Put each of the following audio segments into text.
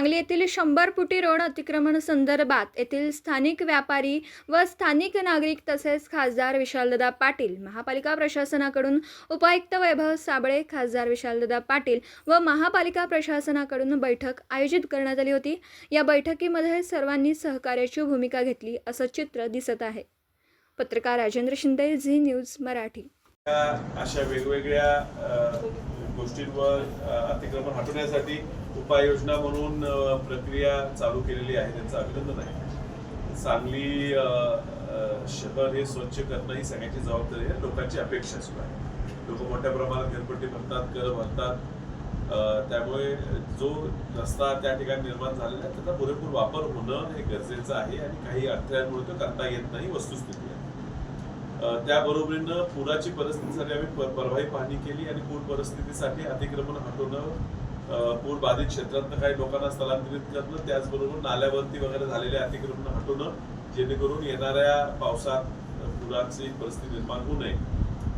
सांगली येथील शंभर फुटी रोड अतिक्रमण संदर्भात येथील स्थानिक व्यापारी व स्थानिक नागरिक तसेच खासदार विशालदादा पाटील महापालिका प्रशासनाकडून उपायुक्त वैभव साबळे खासदार विशालदादा पाटील व महापालिका प्रशासनाकडून बैठक आयोजित करण्यात आली होती. या बैठकीमध्ये सर्वांनी सहकार्याची भूमिका घेतली असं चित्र दिसत आहे. पत्रकार राजेंद्र शिंदे झी न्यूज मराठी. अशा वेगवेगळ्या गोष्टींवर अतिक्रमण हटवण्यासाठी उपाययोजना म्हणून प्रक्रिया चालू केलेली आहे. त्यांचं अभिनंदन आहे. सांगली शहर हे स्वच्छ करणं ही सगळ्यांची जबाबदारी आहे. लोकांची अपेक्षा सुद्धा आहे. लोक मोठ्या प्रमाणात घरपट्टी भरतात कर भरतात. त्यामुळे जो रस्ता त्या ठिकाणी निर्माण झालेला आहे त्याचा पुरेपूर वापर होणं हे गरजेचं आहे आणि काही अडथळ्यांमुळे तो करता येत नाही वस्तुस्थिती आहे. त्याबरोबरीनं पुराची परिस्थितीसाठी आम्ही परवाही पाहणी केली आणि पूर परिस्थितीसाठी अतिक्रमण हटवणं पूर बाधित क्षेत्रातनं काही लोकांना स्थलांतरित करणं त्याचबरोबर नाल्यावरती वगैरे झालेले अतिक्रमण हटवणं जेणेकरून येणाऱ्या पावसात पुरांची पुराची परिस्थिती निर्माण होऊ नये.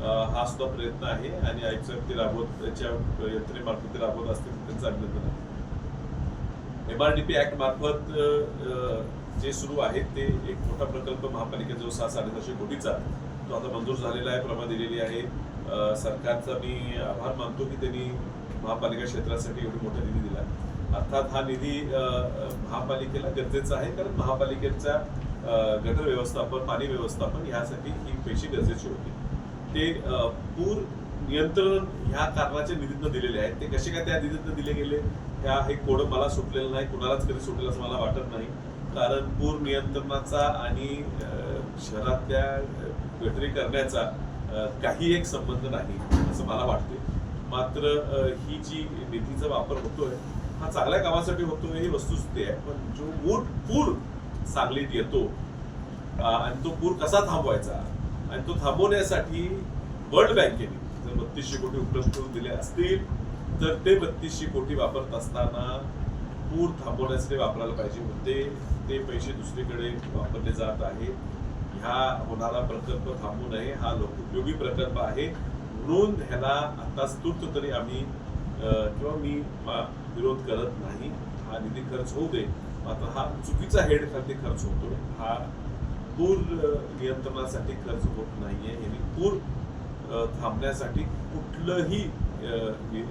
हा सुद्धा प्रयत्न आहे आणि आयुक्त साहेब ते राबवत त्याच्या यंत्रणेमार्फत ते राबवत असतील त्यांचं अभिनंदन आहे. एमआरडीपी ऍक्ट मार्फत जे सुरू आहेत ते एक मोठा प्रकल्प महापालिकेचा जो सहा साडेसहाशे कोटीचा तो आता मंजूर झालेला आहे प्रमा दिलेली आहे. सरकारचा मी आभार मानतो की त्यांनी महापालिका क्षेत्रासाठी एवढी मोठा निधी दिला अर्थात हा निधी महापालिकेला गरजेचा आहे कारण महापालिकेचा गटर व्यवस्थापन पाणी व्यवस्थापन यासाठी ही पैसे गरजेची होती. ते पूर नियंत्रण ह्या कारणाच्या निधीतनं दिलेले आहेत. ते कसे काय त्या निधीतनं दिले गेले ह्या हे कोड मला सुटलेलं नाही कुणालाच कधी सुटेल असं मला वाटत नाही. कारण पूर नियंत्रणाचा आणि शहरातल्या अ, गटरी करण्याचा काही एक संबंध नाही असं मला वाटते मात्र ही जी निधीचा वापर होतोय हा चांगल्या कामासाठी होतोय ही वस्तुस्थिती आहे. पण जो मूळ पूर सांगलीत येतो आणि तो पूर कसा थांबवायचा आणि तो थांबवण्यासाठी वर्ल्ड बँकेने जर बत्तीसशे कोटी उपलब्ध करून दिले असतील तर ते बत्तीसशे कोटी वापरत असताना पूर थांबवण्यासाठी वापरायला पाहिजे. होते ते पैसे दुसरीकडे वापरले जात आहे. ह्या होणारा प्रकल्प थांबू नये. हा लोकोपयोगी प्रकल्प आहे. म्हणून ह्याला आता स्तुत तरी आम्ही किंवा मी मा- विरोध करत नाही. हा निधी खर्च होऊ दे. मात्र हा चुकीचा हेड खाली खर्च होतो. हा पूर नियंत्रणासाठी खर्च होत नाहीये. यांनी पूर थांबण्यासाठी कुठलंही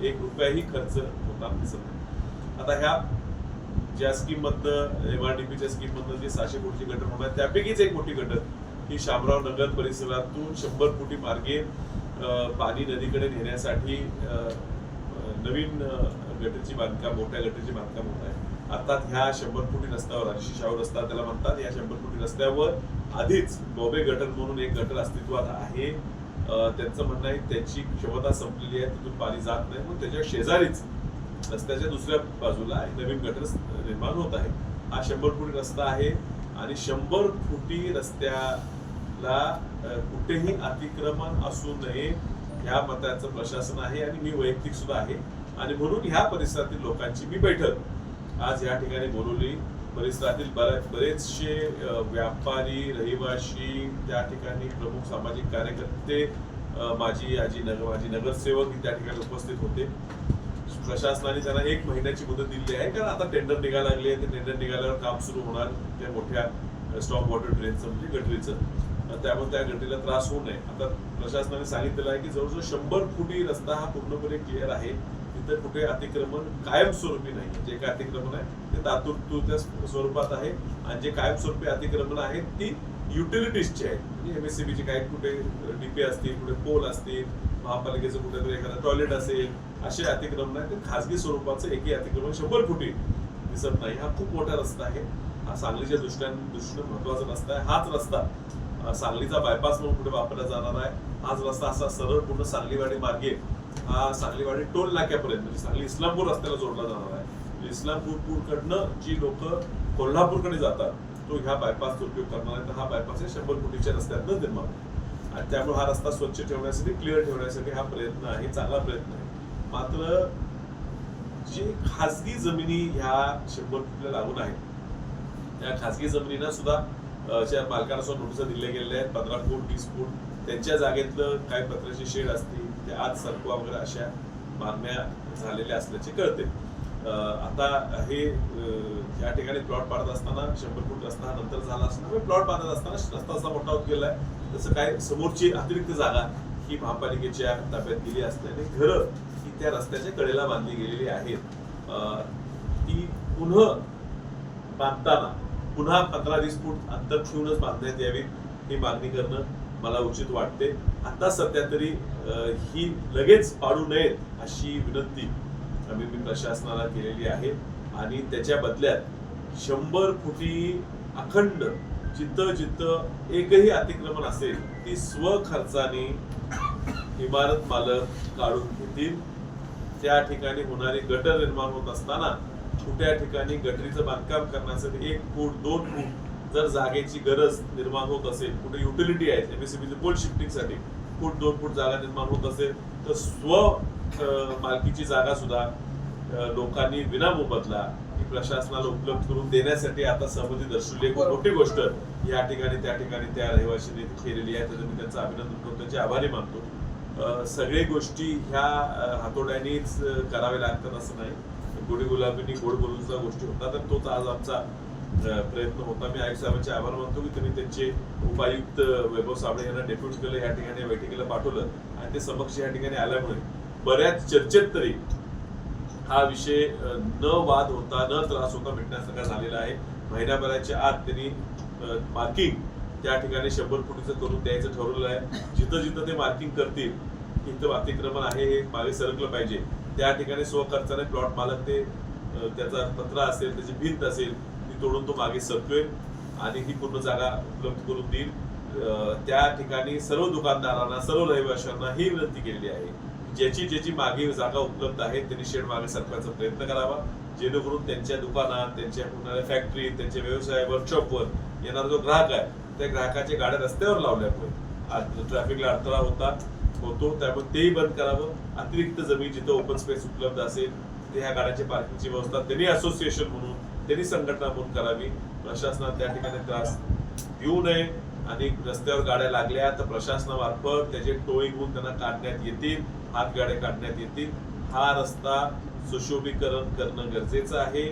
एक रुपयाही खर्च होताना दिसत नाही. आता ह्या ज्या स्कीम मधनं एम आर डी पीच्या स्कीममधनं जे सहाशे कोटीची गटर होणार त्यापैकीच एक मोठी गटर ही शामराव नगर परिसरातून शंभर कोटी मार्गे पाणी नदीकडे नेण्यासाठी नवीन गटरची बांधकाम मोठ्या गटरची बांधकाम होत आहे. अर्थात ह्या शंभर कोटी रस्त्यावर ऋषी शाहू रस्ता त्याला म्हणतात या शंभर कोटी रस्त्यावर आधीच बॉबे गटर म्हणून एक गटर अस्तित्वात आहे. त्यांचं म्हणणं आहे त्याची क्षमता संपलेली आहे तिथून पाणी जात नाही मग त्याच्या शेजारीच रस्त्याच्या दुसऱ्या बाजूला एक नवीन गटर निर्माण होत आहे. हा शंभर फुटी रस्ता आहे आणि शंभर फुटी रस्त्याला कुठेही अतिक्रमण असू नये ह्या मताचं प्रशासन आहे आणि मी वैयक्तिक सुद्धा आहे. आणि म्हणून ह्या परिसरातील लोकांची मी बैठक. आज या ठिकाणी बोलवली. परिसरातील बऱ्याच बरेचसे व्यापारी रहिवासी त्या ठिकाणी प्रमुख सामाजिक कार्यकर्ते माझी आजी नगर माझी नगरसेवक त्या ठिकाणी उपस्थित होते. प्रशासनाने त्यांना एक महिन्याची मुदत दिली आहे. कारण आता टेंडर निघायला लागले ते टेंडर निघाल्यावर काम सुरू होणार. त्या मोठ्या स्टॉक वॉटर ट्रेनचं म्हणजे गटरीचं. त्यामुळे त्या गटरीला त्रास होऊ नये. आता प्रशासनाने सांगितलेलं आहे की जवळजवळ शंभर फुटी रस्ता हा पूर्णपणे क्लिअर आहे. तिथं कुठे अतिक्रमण कायमस्वरूपी नाही. जे काय अतिक्रमण आहे ते तात्पुरत्या स्वरूपात आहे. आणि जे कायमस्वरूपी अतिक्रमण आहेत ती युटिलिटीजचे आहेत. म्हणजे एमएससीबीचे काही कुठे डीपी असतील कुठे पोल असतील महापालिकेचं कुठेतरी एखादं टॉयलेट असेल असे अतिक्रमण नाही ते खासगी स्वरूपाचं एकही अतिक्रमण शंभर फुटी दिसत नाही. हा खूप मोठा रस्ता आहे. हा सांगलीच्या दृष्ट्याने दृष्टीने महत्त्वाचा रस्ता आहे. हाच रस्ता सांगलीचा बायपास म्हणून पुढे वापरला जाणार आहे. हाच रस्ता असा सरळ पूर्ण सांगलीवाडी मार्गे हा सांगलीवाडी टोल नाक्यापर्यंत म्हणजे सांगली इस्लामपूर रस्त्याला जोडला जाणार आहे. म्हणजे इस्लामपूरकडनं जी लोक कोल्हापूरकडे जातात तो ह्या बायपासचा उपयोग करणार आहे. तर हा बायपास हे शंभर फुटीच्या रस्त्यातनं निर्माण आणि त्यामुळे हा रस्ता स्वच्छ ठेवण्यासाठी क्लिअर ठेवण्यासाठी हा प्रयत्न आहे चांगला प्रयत्न आहे. मात्र जे खासगी जमिनी ह्या शंभर फुटल्या लागून आहेत त्या खासगी जमिनींना सुद्धा ज्या मालकांना सुद्धा नोटिसा दिल्या गेलेल्या आहेत पंधरा फूट वीस फूट त्यांच्या जागेतलं काही पत्राचे शेड असतील ते आज सरकवा वगैरे अशा मागण्या झालेल्या असल्याचे कळते. आता हे या ठिकाणी प्लॉट पाडत असताना शंभर फूट रस्ता हा नंतर झाला असताना प्लॉट पाडत असताना रस्ता असा मोठा होत गेलाय तसं काय समोरची अतिरिक्त जागा ही महापालिकेच्या ताब्यात गेली असल्याने घरं त्या रस्त्याच्या कडेला बांधली गेलेली आहेत. ती पुन्हा बांधताना पुन्हा पंधरा वीस फूट अंतर ठेवूनच बांधण्यात यावी ही मागणी करणं मला उचित वाटते. आता सध्या तरी ही लगेच पाडू नयेत अशी विनंती आम्ही मी प्रशासनाला केलेली आहे. आणि त्याच्या बदल्यात शंभर फुटी अखंड जिथं जिथं एकही अतिक्रमण असेल ती स्वखर्चाने इमारत मालक काढून घेतील. त्या ठिकाणी होणारी गटर निर्माण होत असताना छोट्या ठिकाणी गटरीचं बांधकाम करण्यासाठी एक फूट दोन फूट जर जागेची गरज निर्माण होत असेल कुठे युटिलिटी आहे एमएससीबीचे पोल शिफ्टिंगसाठी फूट दोन फूट जागा निर्माण होत असेल तर स्व मालकीची जागा सुद्धा लोकांनी विना मोबदला प्रशासनाला उपलब्ध करून देण्यासाठी आता सहमती दर्शवली एक मोठी गोष्ट या ठिकाणी त्या ठिकाणी त्या रहिवाशीने केलेली आहे त्याचं मी त्यांचं अभिनंदन करतो त्याचे आभारी मानतो. सगळे गोष्टी ह्या हातोड्यानेच कराव्या करावे लागतात असं नाही. गोडी गुलाबीनी गोड बोलूनचा गोष्टी होता तर तोच आज आमचा प्रयत्न होता. मी आयुक्त साहेबांचे आभार मानतो की त्यांनी त्यांचे उपायुक्त वैभव साबळे यांना डेप्युट केलं या ठिकाणी बैठकीला पाठवलं आणि ते समक्ष या ठिकाणी आल्यामुळे बऱ्याच चर्चेत तरी हा विषय न वाद होता न त्रास होता मिटण्यासारखा झालेला आहे. महिन्याभराच्या आत त्यांनी मार्किंग त्या ठिकाणी शंभर फुटीचं करून द्यायचं ठरवलं आहे. जिथं जिथं ते मार्किंग करतील तिथं अतिक्रमण आहे हे मागे सरकलं पाहिजे. त्या ठिकाणी स्वखर्चाने प्लॉट मालक ते त्याचा पत्रा असेल त्याची भिंत असेल ती तोडून तो मागे सरकवेल आणि ही पूर्ण जागा उपलब्ध करून देईल. त्या ठिकाणी सर्व दुकानदारांना सर्व रहिवाशांना ही विनंती केलेली आहे ज्याची ज्याची मागे जागा उपलब्ध आहे त्यांनी शेड मागे सरकवायचा प्रयत्न करावा. जेणेकरून त्यांच्या दुकानात त्यांच्या होणाऱ्या फॅक्टरी त्यांच्या व्यवसाय वर्कशॉपवर येणारा जो ग्राहक आहे त्या ग्राहकाच्या गाड्या रस्त्यावर लावल्यामुळे ट्रॅफिकला अडथळा होता होतो त्यामुळे तेही बंद करावं. अतिरिक्त जमीन जिथं ओपन स्पेस उपलब्ध असेल तिथे ह्या गाड्यांची पार्किंगची व्यवस्था त्यांनी असोसिएशन म्हणून त्यांनी संघटना म्हणून करावी. प्रशासनात त्या ठिकाणी त्रास देऊ नये. आणि रस्त्यावर गाड्या लागल्या तर प्रशासनामार्फत त्याचे टोईंग होऊन त्यांना काढण्यात येतील हात गाड्या काढण्यात येतील. हा रस्ता सुशोभीकरण करणं गरजेचं आहे.